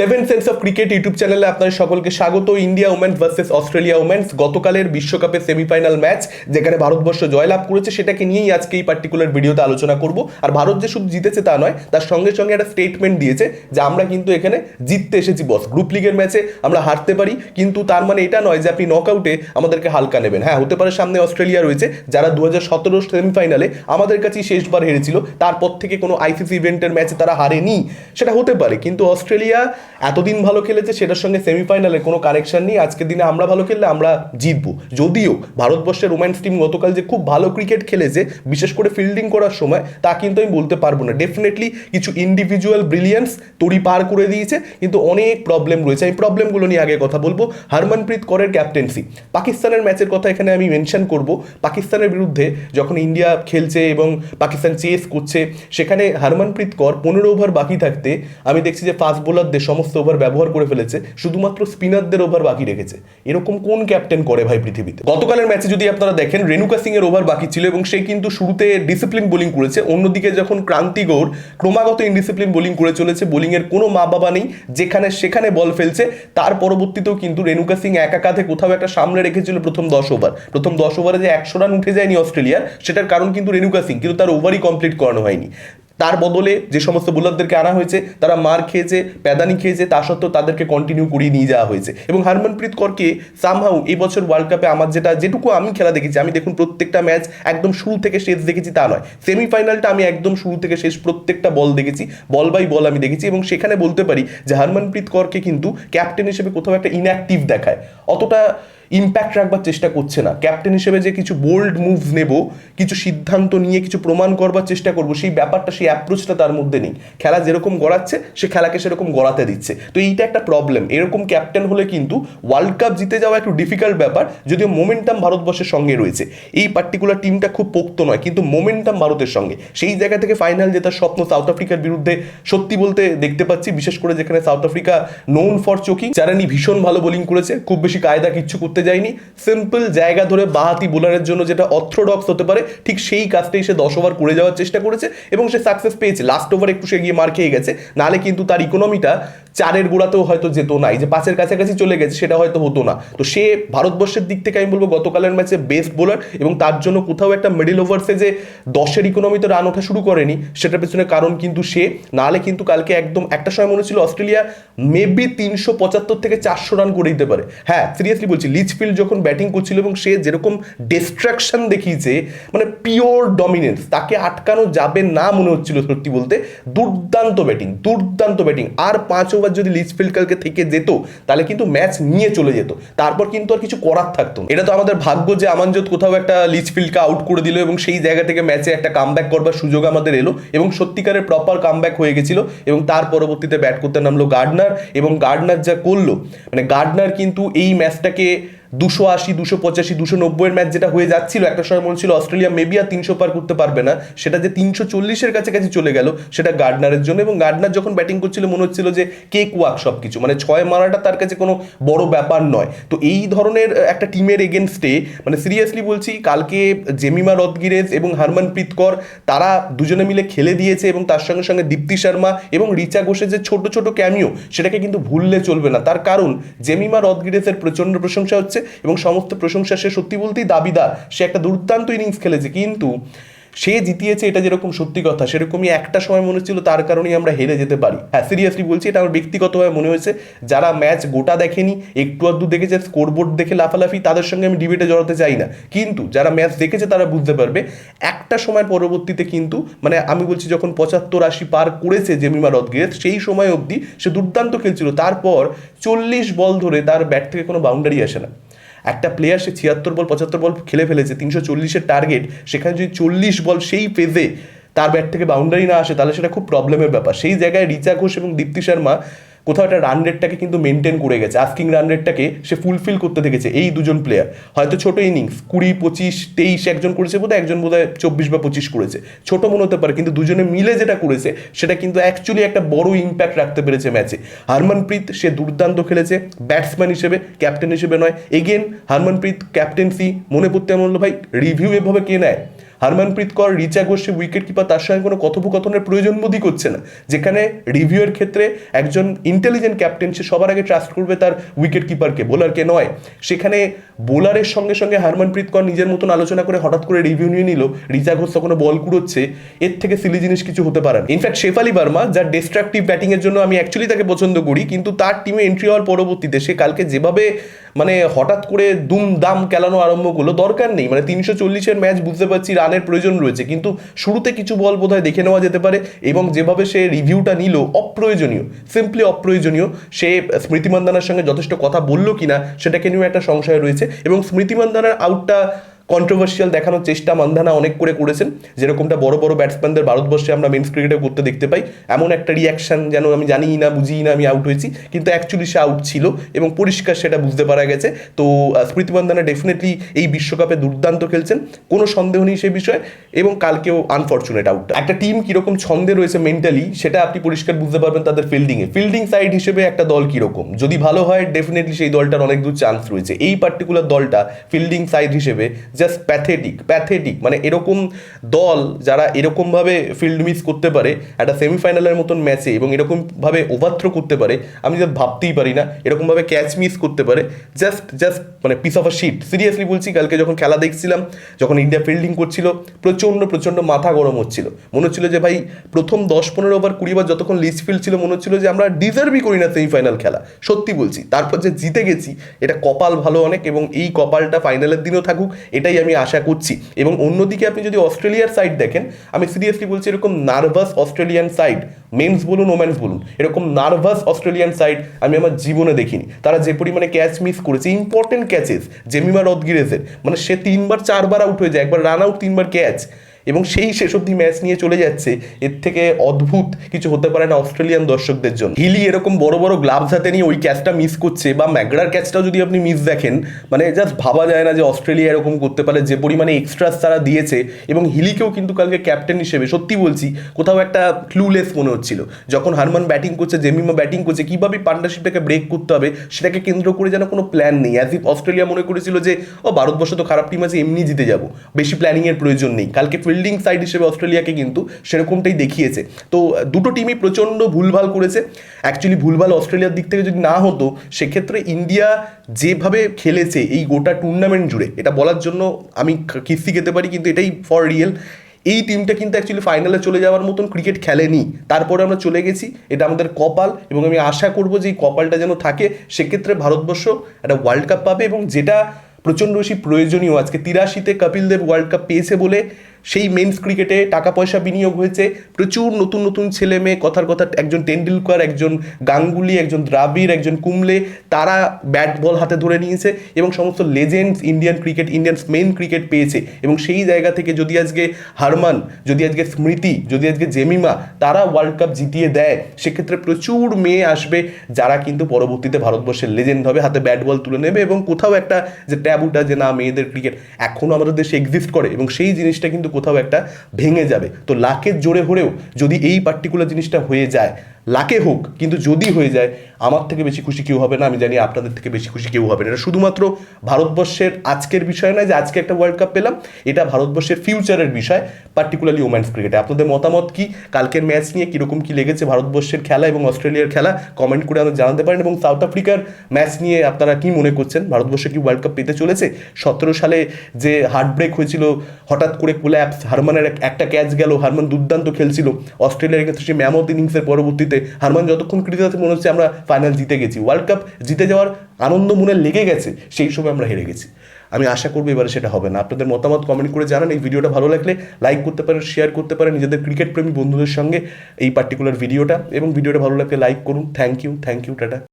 Seven sense of cricket YouTube চ্যানেলে আপনাদের সকলকে স্বাগত। India women's versus Australia women's গতকালের বিশ্বকাপের সেমিফাইনাল ম্যাচ যেখানে ভারতবর্ষ জয়লাভ করেছে, সেটাকে নিয়েই আজকে এই পার্টিকুলার ভিডিওতে আলোচনা করব। আর ভারত যে শুধু জিতেছে তা নয়, তার সঙ্গে সঙ্গে একটা স্টেটমেন্ট দিয়েছে যে আমরা কিন্তু এখানে জিততে এসেছি বস গ্রুপ লিগের ম্যাচে আমরা হারতে পারি, কিন্তু তার মানে এটা নয় যে আপনি নকআউটে আমাদেরকে হালকা নেবেন। হ্যাঁ হতে পারে সামনে অস্ট্রেলিয়া রয়েছে, যারা দু হাজার সতেরো সেমিফাইনালে আমাদের কাছেই শেষবার হেরেছিল, তারপর থেকে কোনো আইসিসি ইভেন্টের ম্যাচে তারা হারেনি, সেটা হতে পারে। কিন্তু অস্ট্রেলিয়া এতদিন ভালো খেলেছে সেটার সঙ্গে সেমিফাইনালে কোনো কানেকশন নেই। আজকের দিনে আমরা ভালো খেললে আমরা জিতবো। যদিও ভারতবর্ষের রোম্যান্স টিম গতকাল যে খুব ভালো ক্রিকেট খেলেছে, বিশেষ করে ফিল্ডিং করার সময়, তা কিন্তু আমি বলতে পারব না। ডেফিনেটলি কিছু ইন্ডিভিজুয়াল ব্রিলিয়েন্স তড়ি পার করে দিয়েছে, কিন্তু অনেক প্রবলেম রয়েছে। আমি প্রবলেমগুলো নিয়ে আগে কথা বলব। হরমনপ্রীত করের ক্যাপ্টেন্সি পাকিস্তানের ম্যাচের কথা এখানে আমি মেনশন করব। পাকিস্তানের বিরুদ্ধে যখন ইন্ডিয়া খেলছে এবং পাকিস্তান চেস করছে, সেখানে হরমনপ্রীত কর পনেরো ওভার বাকি থাকতে আমি দেখছি যে ফাস্ট বোলারদের সমস্ত ওভার ব্যবহার করে ফেলেছে, শুধুমাত্র স্পিনারদের ওভার বাকি রেখেছে। এরকম কোন ক্যাপ্টেন করে ভাই পৃথিবীতে? গতকালের ম্যাচে যদি আপনারা দেখেন, রেণুকা সিং এর ওভার বাকি ছিল এবং সে কিন্তু শুরুতে ডিসিপ্লিন বোলিং করেছে। অন্যদিকে যখন ক্রান্তি গৌর ক্রমাগত ইনডিসিপ্লিন বোলিং করে চলেছে বোলিং এর কোনো মা বাবা নেই, যেখানে সেখানে বল ফেলছে, তার পরবর্তীতেও কিন্তু রেণুকা সিং একা কাঁধে কোথাও একটা সামনে রেখেছিল প্রথম দশ ওভার প্রথম দশ ওভারে যে একশো রান উঠে যায়নি অস্ট্রেলিয়ার, সেটার কারণ কিন্তু রেণুকা সিং, কিন্তু তার ওভারই কমপ্লিট করানো হয়নি। তার বদলে যে সমস্ত বোলারদেরকে আনা হয়েছে, তারা মার খেয়েছে, প্যাদানি খেয়েছে, তা সত্ত্বেও তাদেরকে কন্টিনিউ করিয়ে নিয়ে যাওয়া হয়েছে। এবং হারমনপ্রীত করকে সামহাউ এই বছর ওয়ার্ল্ড কাপে আমার যেটা, যেটুকু আমি খেলা দেখেছি, আমি দেখুন প্রত্যেকটা ম্যাচ একদম শুরু থেকে শেষ দেখেছি তা নয়। সেমিফাইনালটা আমি একদম শুরু থেকে শেষ প্রত্যেকটা বল দেখেছি বল বাই বল আমি দেখেছি এবং সেখানে বলতে পারি যে হারমনপ্রীত করকে কিন্তু ক্যাপ্টেন হিসেবে কোথাও একটা ইনঅ্যাক্টিভ দেখায়। অতটা ইম্প্যাক্ট রাখবার চেষ্টা করছে না। ক্যাপ্টেন হিসেবে যে কিছু বোল্ড মুভস নেব, কিছু সিদ্ধান্ত নিয়ে, কিছু প্রমাণ করবার চেষ্টা করব, সেই ব্যাপারটা, সেই অ্যাপ্রোচটা তার মধ্যে নেই। খেলা যেরকম গড়াচ্ছে, সে খেলাকে সেরকম গড়াতে দিচ্ছে। তো এইটা একটা প্রবলেম এরকম ক্যাপ্টেন হলে কিন্তু ওয়ার্ল্ড কাপ জিতে যাওয়া একটু ডিফিকাল্ট ব্যাপার, যদিও মোমেন্টাম ভারতবর্ষের সঙ্গে রয়েছে। এই পার্টিকুলার টিমটা খুব পোক্ত নয়, কিন্তু মোমেন্টাম ভারতের সঙ্গে। সেই জায়গা থেকে ফাইনাল জেতার স্বপ্ন সাউথ আফ্রিকার বিরুদ্ধে সত্যি বলতে দেখতে পাচ্ছি, বিশেষ করে যেখানে South Africa known for choking Charani ভীষণ ভালো বোলিং করেছে, খুব বেশি কায়দা কিচ্ছু করতে যায়নি। সিম্পল জায়গা ধরে বাহাতি বোলারের জন্য যেটা অর্থোডক্স হতে পারে, ঠিক সেই কাজটাই সে দশ ওভার করে যাওয়ার চেষ্টা করেছে এবং সে সাকসেস পেয়েছে। লাস্ট ওভার একটু সে গিয়ে মার খেয়ে গেছে। নাহলে কিন্তু তার ইকোনমিটা চারের গোড়াতেও হয়তো যেত না। এই যে পাঁচের কাছাকাছি চলে গেছে, সেটা হয়তো হতো না। তো সে ভারতবর্ষের দিক থেকে আমি বলব গতকালের ম্যাচে বেস্ট বোলার এবং তার জন্য কোথাও একটা মিডিল ওভার্সে যে দশের ইকোনমিতে রান ওঠা শুরু করেনি, সেটার পেছনে কারণ কিন্তু সে। নাহলে কিন্তু কালকে একদম একটা সময় মনে ছিল, অস্ট্রেলিয়া মেবি তিনশো পঁচাত্তর থেকে চারশো রান করে দিতে পারে। হ্যাঁ সিরিয়াসলি বলছি লিচফিল্ড যখন ব্যাটিং করছিল এবং সে যেরকম ডিস্ট্রাকশন দেখিয়েছে মানে পিওর ডমিনেন্স তাকে আটকানো যাবে না মনে হচ্ছিল সত্যি বলতে, দুর্দান্ত ব্যাটিং দুর্দান্ত ব্যাটিং আর পাঁচ ওভার যদি লিচফিল্ড কালকে থেকে যেত, তাহলে কিন্তু ম্যাচ নিয়ে চলে যেত। তারপর কিন্তু আর কিছু করার থাকতো এটা তো আমাদের ভাগ্য যে আমানজত কোথাও একটা লিচফিল্ডকে আউট করে দিল এবং সেই জায়গা থেকে ম্যাচে একটা কামব্যাক করবার সুযোগ আমাদের এলো এবং সত্যিকারের প্রপার কামব্যাক হয়ে গেছিল এবং তার পরবর্তীতে ব্যাট করতে নামলো গার্ডনার এবং গার্ডনার যা করল মানে গার্ডনার কিন্তু এই ম্যাচটাকে দুশো আশি, দুশো পঁচাশি, দুশো নব্বইয়ের ম্যাচ যেটা হয়ে যাচ্ছিল, একটা সময় মনে ছিল অস্ট্রেলিয়া মেবি আর তিনশো পার করতে পারবে না। সেটা যে তিনশো চল্লিশের কাছাকাছি চলে গেল, সেটা গার্ডনারের জন্য এবং গার্ডনার যখন ব্যাটিং করছিল, মনে হচ্ছিল যে কেক ওয়াক সব কিছু মানে ছয় মারাটা তার কাছে কোনো বড় ব্যাপার নয়। তো এই ধরনের একটা টিমের এগেনস্টে মানে সিরিয়াসলি বলছি, কালকে জেমিমা রদগিরেজ এবং হারমনপ্রীত কর, তারা দুজনে মিলে খেলে দিয়েছে এবং তার সঙ্গে সঙ্গে দীপ্তি শর্মা এবং রিচা ঘোষের যে ছোট ছোট ক্যামিও সেটাকে কিন্তু ভুললে চলবে না। তার কারণ, জেমিমা রদগিরেজের প্রচণ্ড প্রশংসা হচ্ছে এবং সমস্ত প্রশংসা সে সত্যি বলতেই দাবিদার। সে একটা দুর্দান্ত ইনিংস খেলেছে। কিন্তু সে জিতিয়েছে এটা যেরকম সত্যি কথা, সেরকমই একটা সময় মনে হচ্ছিল তার কারণেই আমরা হেরে যেতে পারি। হ্যাঁ সিরিয়াসলি বলছি, এটা আমার ব্যক্তিগতভাবে মনে হয়েছে। যারা ম্যাচ গোটা দেখেনি, একটু আধটু দেখেছে স্কোরবোর্ড দেখে লাফালাফি, তাদের সঙ্গে আমি ডিবেটে জড়াতে চাই না। কিন্তু যারা ম্যাচ দেখেছে, তারা বুঝতে পারবে, একটা সময় পরবর্তীতে কিন্তু মানে আমি বলছি যখন পঁচাত্তর আশি পার করেছে জেমিমা রদগিরেজ সেই সময় অবধি সে দুর্দান্ত খেলছিল। তারপর চল্লিশ বল ধরে তার ব্যাট থেকে কোনো বাউন্ডারি আসে না। একটা প্লেয়ার সে ছিয়াত্তর বল, পঁচাত্তর বল খেলে ফেলেছে, তিনশো চল্লিশের টার্গেট সেখানে যদি চল্লিশ বল সেই ফেজে তার ব্যাট থেকে বাউন্ডারি না আসে, তাহলে সেটা খুব প্রবলেমের ব্যাপার। সেই জায়গায় রিচা ঘোষ এবং দীপ্তি শর্মা কোথাও একটা রান রেটটাকে কিন্তু মেনটেন করে গেছে। আস্কিং রান রেটটাকে সে ফুলফিল করতে দেখেছে এই দুজন প্লেয়ার হয়তো ছোট ইনিংস কুড়ি, পঁচিশ, তেইশ একজন করেছে বোধহয়, একজন বোধহয় চব্বিশ বা পঁচিশ করেছে। ছোট মনে হতে পারে, কিন্তু দুজনে মিলে যেটা করেছে, সেটা কিন্তু অ্যাকচুয়ালি একটা বড় ইম্প্যাক্ট রাখতে পেরেছে ম্যাচে হারমনপ্রীত, সে দুর্দান্ত খেলেছে ব্যাটসম্যান হিসেবে ক্যাপ্টেন হিসেবে নয়। এগেন হারমনপ্রীত ক্যাপ্টেন্সি মনে পড়তে আমার ভাই রিভিউ এভাবে কে নেয়? হরমনপ্রীত কর, রিচা ঘোষে উইকেট কিপার তার সঙ্গে কোনো কথোপকথনের প্রয়োজন বোধই করছে না। যেখানে রিভিউয়ের ক্ষেত্রে একজন ইন্টেলিজেন্ট ক্যাপ্টেন সে সবার আগে ট্রাস্ট করবে তার উইকেট কিপারকে বোলারকে নয়। সেখানে বোলারের সঙ্গে সঙ্গে হরমনপ্রীত কর নিজের মতন আলোচনা করে হঠাৎ করে রিভিউ নিয়ে নিল। রিচা ঘোষ তখন বল কুড়োচ্ছে। এর থেকে সিলি জিনিস কিছু হতে পারে না। ইনফ্যাক্ট শেফালি বার্মা, যার ডিস্ট্রাকটিভ ব্যাটিংয়ের জন্য আমি অ্যাকচুয়ালি তাকে পছন্দ করি, কিন্তু তার টিমে এন্ট্রি হওয়ার পরবর্তীতে সে কালকে যেভাবে মানে হঠাৎ করে দুম দাম কেলানো আরম্ভ করল, দরকার নেই। মানে তিনশো চল্লিশের ম্যাচ বুঝতে পারছি রানের প্রয়োজন রয়েছে। কিন্তু শুরুতে কিছু বল বোধহয় দেখে নেওয়া যেতে পারে এবং যেভাবে সে রিভিউটা নিল, অপ্রয়োজনীয় সিম্পলি অপ্রয়োজনীয়, সে স্মৃতি মান্দানার সঙ্গে যথেষ্ট কথা বলল কিনা, সেটাকে নিয়েও একটা সংশয় রয়েছে এবং স্মৃতি মান্দানার আউটটা কন্ট্রোভার্সিয়াল দেখানোর চেষ্টা মান্ধানা অনেক করে করেছেন। যেরকমটা বড় বড় ব্যাটসম্যানদের ভারতবর্ষে আমরা মেন্স ক্রিকেটে করতে দেখতে পাই। এমন একটা রিয়াকশন যেন আমি জানি না বুঝি না আমি আউট হয়েছি। কিন্তু অ্যাকচুয়ালি সে আউট ছিল এবং পরিষ্কার সেটা বুঝতে পারা গেছে। তো স্মৃতি মান্ধানা ডেফিনেটলি এই বিশ্বকাপে দুর্দান্ত খেলছেন। কোনো সন্দেহ নেই সে বিষয়ে এবং কালকেও আনফর্চুনেট আউট একটা টিম কীরকম ছন্দে রয়েছে মেন্টালি সেটা আপনি পরিষ্কার বুঝতে পারবেন তাদের ফিল্ডিংয়ে ফিল্ডিং সাইড হিসেবে একটা দল কীরকম? যদি ভালো হয় ডেফিনেটলি সেই দলটার অনেক দূর চান্স রয়েছে। এই পার্টিকুলার দলটা ফিল্ডিং সাইড হিসেবে জাস্ট প্যাথেটিক প্যাথেটিক মানে এরকম দল যারা এরকমভাবে ফিল্ড মিস করতে পারে, একটা সেমিফাইনালের মতন ম্যাচে এবং এরকমভাবে ওভারথ্রো করতে পারে, আমি জাস্ট ভাবতেই পারি না, এরকমভাবে ক্যাচ মিস করতে পারে জাস্ট জাস্ট মানে piece of a shit seriously বলছি, কালকে যখন খেলা দেখছিলাম, যখন ইন্ডিয়া ফিল্ডিং করছিল, প্রচণ্ড প্রচণ্ড মাথা গরম হচ্ছিল। মনে হচ্ছিল যে ভাই, প্রথম দশ, পনেরো ওভার কুড়ি বার যতক্ষণ লিস্ট ফিল্ড ছিল, মনে হচ্ছিল যে আমরা ডিজার্ভই করি না সেমিফাইনাল খেলা। সত্যি বলছি, তারপর যে জিতে গেছি, এটা কপাল ভালো অনেক এবং এই কপালটা ফাইনালের দিনও থাকুক এটাই আমি আশা করছি। এবং অন্যদিকে আপনি যদি অস্ট্রেলিয়ার সাইড দেখেন, আমি সিরিয়াসলি বলছি এরকম নার্ভাস অস্ট্রেলিয়ান সাইড মেন্স বলুন ওমেন্স বলুন, এরকম নার্ভাস অস্ট্রেলিয়ান সাইড আমি আমার জীবনে দেখিনি। তারা যে পরিমাণে ক্যাচ মিস করেছে ইম্পর্টেন্ট ক্যাচেস জেমিমা রদগিরেজের মানে সে তিনবার, চারবার আউট হয়ে যায়, একবার রান আউট তিনবার ক্যাচ এবং সেই শেষ অব্দি ম্যাচ নিয়ে চলে যাচ্ছে। এর থেকে অদ্ভুত কিছু হতে পারে না অস্ট্রেলিয়ান দর্শকদের জন্য। হিলি এরকম বড় বড় গ্লাভস হাতে নিয়ে ওই ক্যাচটা মিস করছে বা ম্যাগড়ার ক্যাচটাও যদি আপনি মিস দেখেন মানে জাস্ট ভাবা যায় না যে অস্ট্রেলিয়া এরকম করতে পারে, যে পরিমাণে এক্সট্রাস তারা দিয়েছে এবং হিলিকেও কিন্তু কালকে ক্যাপ্টেন হিসেবে, সত্যি বলছি, কোথাও একটা ক্লুলেস মনে হচ্ছিল। যখন হারমান ব্যাটিং করছে, জেমিমা ব্যাটিং করছে, কীভাবে পার্টনারশিপটাকে ব্রেক করতে হবে, সেটাকে কেন্দ্র করে যেন কোনো প্ল্যান নেই। অ্যাজ ইফ অস্ট্রেলিয়া মনে করেছিল যে, ও, ভারতবর্ষ তো খারাপ টিম আছে, এমনি জিতে যাব। বেশি প্ল্যানিংয়ের প্রয়োজন নেই। কালকে ফিল্ডিং সাইড হিসেবে অস্ট্রেলিয়াকে কিন্তু সেরকমটাই দেখিয়েছে। তো দুটো টিমই প্রচণ্ড ভুলভাল করেছে। অ্যাকচুয়ালি ভুলভাল অস্ট্রেলিয়ার দিক থেকে যদি না হতো, সেক্ষেত্রে ইন্ডিয়া যেভাবে খেলেছে এই গোটা টুর্নামেন্ট জুড়ে, এটা বলার জন্য আমি কিস্তি খেতে পারি, কিন্তু এটাই ফর রিয়েল এই টিমটা কিন্তু অ্যাকচুয়ালি ফাইনালে চলে যাওয়ার মতন ক্রিকেট খেলেনি। তারপরে আমরা চলে গেছি, এটা আমাদের কপাল, এবং আমি আশা করব যে এই কপালটা যেন থাকে, সেক্ষেত্রে ভারতবর্ষ একটা ওয়ার্ল্ড কাপ পাবে, এবং যেটা প্রচণ্ড বেশি প্রয়োজনীয়, আজকে তিরাশিতে কপিল দেব ওয়ার্ল্ড কাপ পেয়েছে বলে সেই মেন্স ক্রিকেটে টাকা পয়সা বিনিয়োগ হয়েছে। প্রচুর নতুন নতুন ছেলে মেয়ে, কথার কথা একজন টেন্ডুলকার একজন গাঙ্গুলি, একজন দ্রাবিড়, একজন কুমলে, তারা ব্যাট বল হাতে ধরে নিয়েছে এবং সমস্ত legends Indian cricket Indian men cricket পেয়েছে। এবং সেই জায়গা থেকে যদি আজকে হারমান, যদি আজকে স্মৃতি, যদি আজকে জেমিমা, তারা ওয়ার্ল্ড কাপ জিতিয়ে দেয়, সেক্ষেত্রে প্রচুর মেয়ে আসবে যারা কিন্তু পরবর্তীতে ভারতবর্ষের লেজেন্ড হবে, হাতে ব্যাট বল তুলে নেবে এবং কোথাও একটা যে ট্যাবুটা যে না, মেয়েদের ক্রিকেট এখনও আমাদের দেশে এক্সিস্ট করে। এবং সেই জিনিসটা কিন্তু কোথাও একটা ভেঙে যাবে। তো লাকের জোরে হলেও যদি এই পার্টিকুলার জিনিসটা হয়ে যায় লাকে হোক, কিন্তু যদি হয়ে যায়, আমার থেকে বেশি খুশি কেউ হবে না, আমি জানি আপনাদের থেকে বেশি খুশি কেউ হবে না। এটা শুধুমাত্র ভারতবর্ষের আজকের বিষয় নয় যে আজকে একটা ওয়ার্ল্ড কাপ পেলাম, এটা ভারতবর্ষের ফিউচারের বিষয় পার্টিকুলারলি ওমেন্স ক্রিকেটে আপনাদের মতামত কি? কালকের ম্যাচ নিয়ে কীরকম কী লেগেছে ভারতবর্ষের খেলা এবং অস্ট্রেলিয়ার খেলা? কমেন্ট করে আমাদের জানাতে পারেন এবং সাউথ আফ্রিকার ম্যাচ নিয়ে আপনারা কি মনে করছেন? ভারতবর্ষ কি ওয়ার্ল্ড কাপ পেতে চলেছে? সতেরো সালে যে হার্ট ব্রেক হয়েছিল, হঠাৎ করে কোল্যাপস হারমানের একটা ক্যাচ গেল, হারমান দুর্দান্ত খেলছিল। অস্ট্রেলিয়ার ক্ষেত্রে সেই ম্যামথ ইনিংসের পরবর্তীতে হারমান যতক্ষণ আছে, মনে হচ্ছে আমরা ফাইনাল জিতে গেছি। ওয়ার্ল্ড কাপ জিতে যাওয়ার আনন্দ মনে লেগে গেছে, সেই সময় আমরা হেরে গেছি। আমি আশা করব এবারে সেটা হবে না। আপনাদের মতামত কমেন্ট করে জানান। এই ভিডিওটা ভালো লাগলে লাইক করতে পারেন শেয়ার করতে পারেন নিজেদের ক্রিকেট প্রেমী বন্ধুদের সঙ্গে এই পার্টিকুলার ভিডিওটা এবং ভিডিওটা ভালো লাগলে লাইক করুন। Thank you thank you tata.